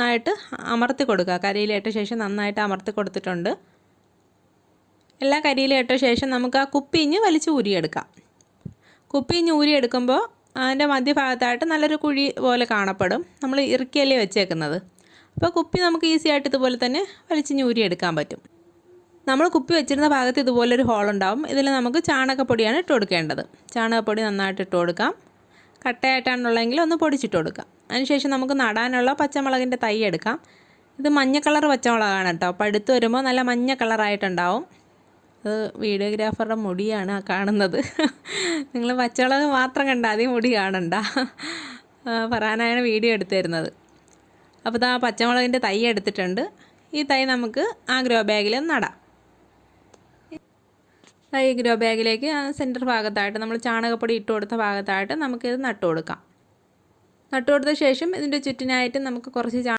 നന്നായിട്ട് അമർത്തി കൊടുക്കുക. കരിയിലിട്ട ശേഷം നന്നായിട്ട് അമർത്തി കൊടുത്തിട്ടുണ്ട്. എല്ലാ കരിയിലിട്ട ശേഷം നമുക്ക് ആ കുപ്പിഞ്ഞ് വലിച്ച് ഊരിയെടുക്കാം. കുപ്പിഞ്ഞ് ഊരിയെടുക്കുമ്പോൾ അതിന്റെ മധ്യഭാഗത്തായിട്ട് നല്ലൊരു കുഴി പോലെ കാണപ്പെടും. നമ്മൾ ഇറുക്കിയല്ലേ വെച്ചേക്കുന്നത്. അപ്പോൾ കുപ്പി നമുക്ക് ഈസി ആയിട്ട് ഇതുപോലെ തന്നെ വലിച്ച് ഊരിയെടുക്കാൻ പറ്റും. നമ്മൾ കുപ്പി വെച്ചിരുന്ന ഭാഗത്ത് ഇതുപോലൊരു ഹോൾ ഉണ്ടാവും ഇതിൽ നമുക്ക് ചാണകപ്പൊടിയാണ് ഇട്ട് കൊടുക്കേണ്ടത്. ചാണകപ്പൊടി നന്നായിട്ട് ഇട്ട് കൊടുക്കാം. കട്ടയായിട്ടാണുള്ളതെങ്കിൽ ഒന്ന് പൊടിച്ചിട്ട് കൊടുക്കാം അതിനുശേഷം നമുക്ക് നടാനുള്ള പച്ചമുളകിന്റെ തൈ എടുക്കാം. ഇത് മഞ്ഞ കളർ പച്ചമുളകാണ് കേട്ടോ. അപ്പോൾ അടുത്ത് വരുമ്പോൾ നല്ല മഞ്ഞ കളറായിട്ടുണ്ടാവും. അത് വീഡിയോഗ്രാഫറുടെ മുടിയാണ് ആ കാണുന്നത്. നിങ്ങൾ പച്ചമുളക് മാത്രം കണ്ടാൽ അതേ മുടി കാണണ്ട. പറയാനാണ് വീഡിയോ എടുത്തു തരുന്നത്. അപ്പോൾ ഇതാ പച്ചമുളകിന്റെ തൈ എടുത്തിട്ടുണ്ട്. ഈ തൈ നമുക്ക് ആ ഗ്രോ ബാഗിൽ നടാം. ഈ ഗ്രോ ബാഗിലേക്ക് സെന്റർ ഭാഗത്തായിട്ട് നമ്മൾ ചാണകപ്പൊടി ഇട്ട് കൊടുത്ത ഭാഗത്തായിട്ട് നമുക്കിത് നട്ടു കൊടുക്കാം. നട്ടു കൊടുത്ത ശേഷം ഇതിന്റെ ചുറ്റിനായിട്ട് നമുക്ക് കുറച്ച്